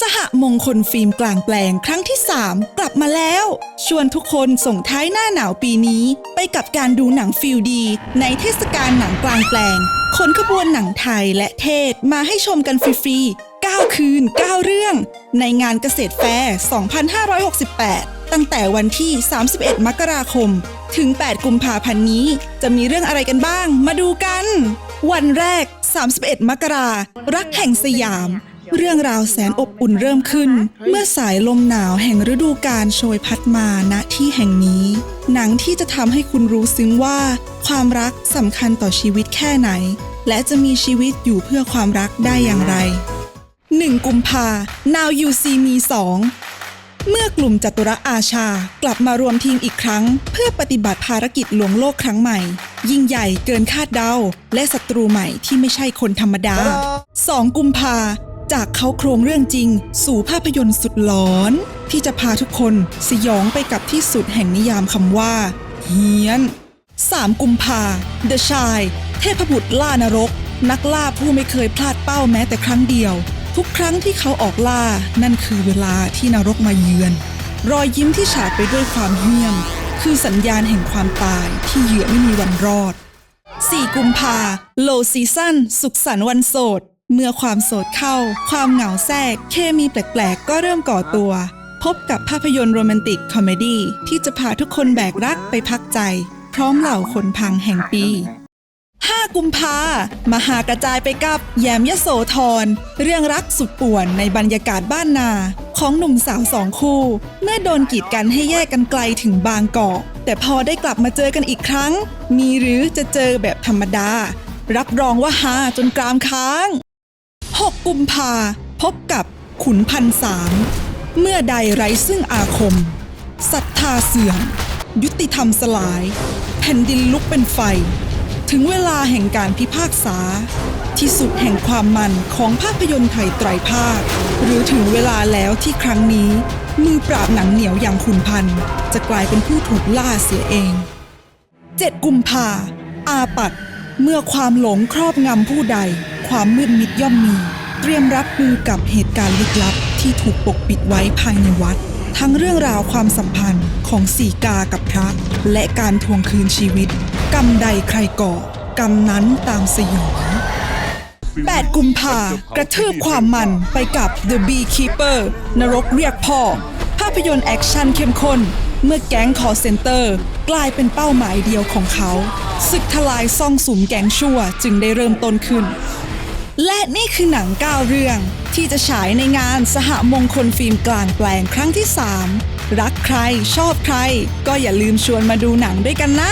สหมงคลฟิล์มกลางแปลงครั้งที่ 3 กลับมาแล้ว ชวนทุกคนส่งท้ายหน้าหนาวปีนี้ ไปกับการดูหนังฟิลดี ในเทศกาลหนังกลางแปลงขนขบวนหนังไทยและเทศมาให้ชมกันฟรีๆ 9 คืน 9 เรื่อง ในงานเกษตรแฟร์ 2568 ตั้งแต่วันที่ 31 มกราคม ถึง 8 กุมภาพันธ์นี้ จะมีเรื่องอะไรกันบ้าง มาดูกัน วันแรก 31 มกรารักแห่งสยาม เรื่องราวแสนอบอุ่นเริ่มขึ้น เมื่อสายลมหนาวแห่งฤดูกาลโชยพัดมาณที่แห่งนี้ หนังที่จะทำให้คุณรู้ซึ้งว่า ความรักสำคัญต่อชีวิตแค่ไหน และจะมีชีวิตอยู่เพื่อความรักได้อย่างไร 1 กุมภา Now You See Me 2 เมื่อกลุ่มจัตุรอาชากลับมารวมทีมอีกครั้ง เพื่อปฏิบัติภารกิจลวงโลกครั้งใหม่ ยิ่งใหญ่เกินคาดเดาและศัตรูใหม่ที่ไม่ใช่คนธรรมดา 2 กุมภา จากเขาโครงเรื่องจริง สู่ภาพยนตร์สุดหลอน ที่จะพาทุกคนสยองไปกับที่สุดแห่งนิยามคำว่า เฮียน 3 กุมภา The Shy เทพบุตรล่านรก นักล่าผู้ไม่เคยพลาดเป้าแม้แต่ครั้งเดียว ทุกครั้งที่เขาออกล่านั่นคือเวลาที่นรกมาเยือน รอยยิ้มที่ฉาบไปด้วยความเหี้ยม คือสัญญาณแห่งความตายที่เหยื่อไม่มีวันรอด 4 กุมภาโลซีซั่นสุขสันต์วันโสด เมื่อความโสดเข้า ความเหงาแทรก เคมีแปลกๆ ก็เริ่มก่อตัว พบกับภาพยนตร์โรแมนติกคอมเมดี้ที่จะพาทุกคนแบกรักไปพักใจ พร้อมเหล่าคนพังแห่งปี 5 กุมภามหากระจายไปกับแยมยโสธร เรื่องรักสุดป่วนในบรรยากาศบ้านนาของหนุ่มสาวสองคู่ เมื่อโดนกีดกันให้แยกกันไกลถึงบางกอกแต่พอได้กลับมาเจอกันอีกครั้ง มีหรือจะเจอแบบธรรมดา รับรองว่าฮาจนกรามค้าง 6 กุมภาพบกับขุนพันสามเมื่อใดไร้ซึ่งอาคมศรัทธาเสื่อม ยุติธรรมสลาย แผ่นดินลุกเป็นไฟ ถึงเวลาแห่งการพิพากษา ที่สุดแห่งความมันของภาพยนตร์ไทยไตรภาค หรือถึงเวลาแล้วที่ครั้งนี้ มือปราบหนังเหนียวอย่างขุนพัน จะกลายเป็นผู้ถูกล่าเสียเอง 7 กุมภาอาปัดเมื่อความหลงครอบงำผู้ใด ความมืดมิดย่อมมี เตรียมรับมือกับเหตุการณ์ลึกลับที่ถูกปกปิดไว้ภายในวัด ทั้งเรื่องราวความสัมพันธ์ของสีกากับพระ และการทวงคืนชีวิต กรรมใดใครก่อกรรมนั้นตามสยอง 8 กุมภากระทืบความมันไปกับ The Beekeeper นรกเรียกพ่อ ภาพยนตร์แอคชั่นเข้มข้น เมื่อแก๊งคอเซนเตอร์ กลายเป็นเป้าหมายเดียวของเขาศึกทลายซ่องสุมแก๊งชั่วจึงได้เริ่มต้นขึ้น และนี่คือหนัง9เรื่อง ที่จะฉายในงานสหมงคลฟิล์มกลางแปลงครั้งที่ 3 รักใครชอบใคร ก็อย่าลืมชวนมาดูหนังด้วยกันนะ